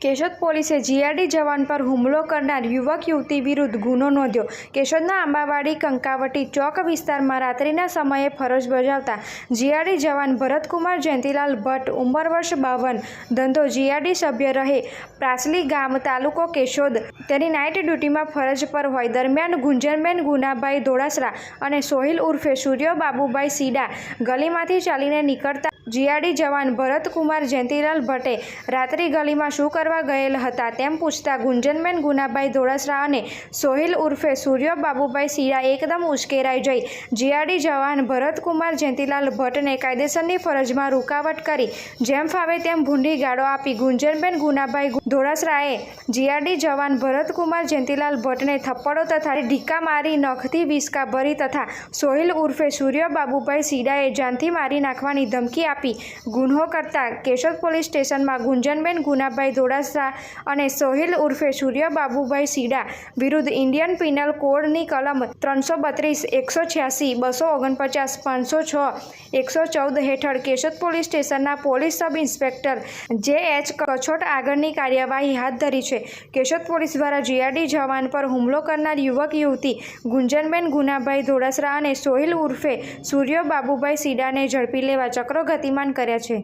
કેશોદ પોલીસે જીઆરડી જવાન પર હુમલો કરનાર યુવક યુવતી વિરુદ્ધ ગુનો નોંધ્યો. કેશોદના આંબાવાડી કંકાવટી ચોક વિસ્તારમાં રાત્રિના સમયે ફરજ બજાવતા જીઆરડી જવાન ભરતકુમાર જયંતિલાલ ભટ્ટ, ઉંમર વર્ષ બાવન, ધંધો જીઆરડી સભ્ય રહે, પ્રાસલી ગામ, તાલુકો કેશોદ. તેની નાઇટ ડ્યુટીમાં ફરજ પર હોય દરમિયાન ગુંજનબેન, ગુનાભાઈ ધોળાસરા અને સોહિલ ઉર્ફે સૂર્ય બાબુભાઈ સીડા ગલીમાંથી ચાલીને નીકળતા જીઆરડી જવાન ભરતકુમાર જયંતિલાલ ભટ્ટે રાત્રિ ગલીમાં શું કરવા ગયેલ હતા તેમ પૂછતા ગુંજનબેન ગુનાભાઈ ધોળસરા અને સોહિલ ઉર્ફે સૂર્ય બાબુભાઈ સીરા એકદમ ઉશ્કેરાઈ જઈ જીઆરડી જવાન ભરતકુમાર જયંતિલાલ ભટ્ટને કાયદેસરની ફરજમાં રૂકાવટ કરી જેમ ફાવે તેમ ભૂંડી ગાળો આપી ગુંજનબેન ગુનાભાઈ ધોળસરાએ જીઆરડી જવાન ભરતકુમાર જયંતિલાલ ભટ્ટને થપ્પડો તથા ઢીકા મારી નખથી વિસ્કા ભરી તથા સોહિલ ઉર્ફે સૂર્ય બાબુભાઈ સીડાએ જાનથી મારી નાખવાની ધમકી આપી ગુન્હો કરતા કેશોદ પોલીસ સ્ટેશનમાં ગુંજનબેન, ગુનાભાઈ ધોળાસરા અને સોહિલ ઉર્ફે સૂર્ય બાબુભાઈ સીડા વિરુદ્ધ ઇન્ડિયન પિનલ કોડની કલમ ત્રણસો બત્રીસ, એકસો છ્યાસી, બસો ઓગણપચાસ, પાંચસો છ, એકસો ચૌદ હેઠળ કેશોદ પોલીસ સ્ટેશનના police sub inspector J H Kachhot આગળની કાર્યવાહી હાથ ધરી છે. કેશોદ પોલીસ દ્વારા જીઆરડી જવાન પર હુમલો કરનાર યુવક, યુવતી ગુંજનબેન, ગુનાભાઈ ધોળાસરા અને સોહિલ ઉર્ફે સૂર્ય બાબુભાઈ સીડાને ઝડપી લેવા ચક્રો ગતિમાન કર્યા છે.